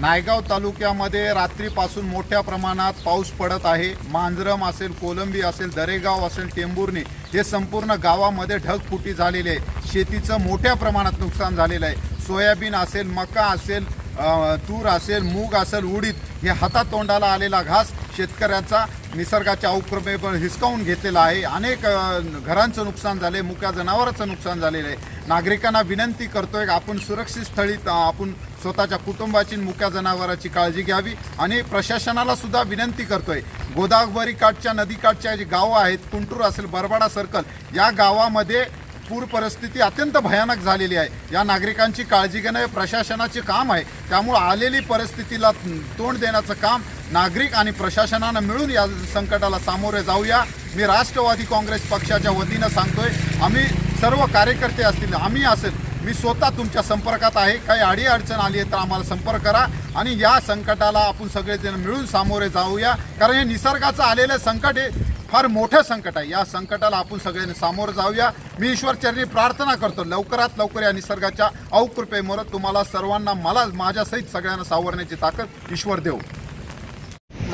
नायगाव तालुक्यामध्ये रात्रीपासून मोठ्या प्रमाणात पाऊस पडत आहे. मांजरम असेल कोलंबी असेल दरेगाव असेल टेंभुर्णी हे संपूर्ण गावामध्ये ढगफुटी झालेली आहे. शेतीचं मोठ्या प्रमाणात नुकसान झालेलं आहे. सोयाबीन असेल मका असेल तूर असेल मूग असेल उडीद हे हातातोंडाला आलेला घास शेतकऱ्याचा निसर्गाच्या उपक्रमे हिसकावून घेतलेला आहे. अनेक घरांचं नुकसान झाले मुक्या जनावरांचं नुकसान झालेलं आहे. नागरिकांना विनंती करतोय आपण सुरक्षित स्थळी आपण स्वतःच्या कुटुंबाची मुक्या जनावराची काळजी घ्यावी आणि प्रशासनाला सुद्धा विनंती करतोय. गोदावरी काठच्या नदीकाठच्या जी गावं आहेत कुंटूर असेल बरबाडा सर्कल या गावामध्ये पूर परिस्थिती अत्यंत भयानक झालेली आहे. या नागरिकांची काळजी घेणं हे प्रशासनाचे काम आहे. त्यामुळं आलेली परिस्थितीला तोंड देण्याचं काम नागरिक आणि प्रशासनानं मिळून या संकटाला सामोरे जाऊया. मी राष्ट्रवादी काँग्रेस पक्षाच्या वतीनं सांगतोय आम्ही सर्व कार्यकर्ते असतील आम्ही असेल मी स्वतः तुमच्या संपर्कात आहे. काही अडी अडचण आली आहे तर आम्हाला संपर्क करा आणि या संकटाला आपण सगळेजण मिळून सामोरे जाऊया. कारण हे निसर्गाचं आलेलं संकट हे फार मोठं संकट आहे. या संकटाला आपण सगळ्यांनी सामोरं जाऊया. मी ईश्वरचरणी प्रार्थना करतो. लवकरात लवकर या निसर्गाच्या अवकृपेमुळे तुम्हाला सर्वांना मला माझ्यासहित सगळ्यांना सावरण्याची ताकद ईश्वर देऊ.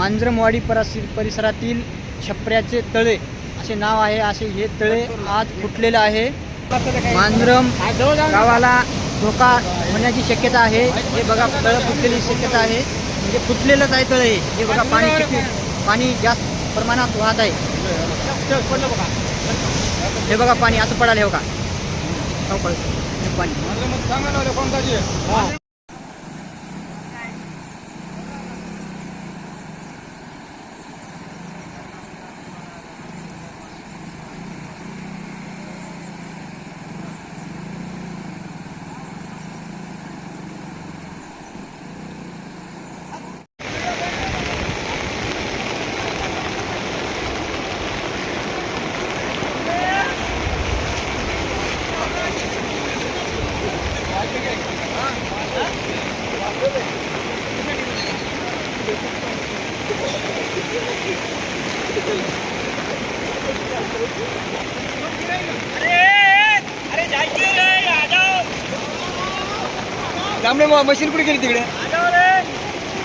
मांजरमवाडी परिसर परिसरातील छपऱ्याचे तळे. असे नाव आहे असे हे तळे आज फुटलेलं आहे. मांजरम गावाला धोका होण्याची शक्यता आहे. हे बघा तळं फुटलेली शक्यता आहे. म्हणजे फुटलेलंच आहे तळे. हे. बघा पाणी किती पाणी जास्त प्रमाणात वाहत आहे. हे बघा पाणी असं पडायला हे बघा. पाणी. त्यामुळे मग मशीन कुठे गेली तिकडे?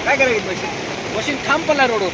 काय करायची मशीन? मशीन थांब पडला रोडवर.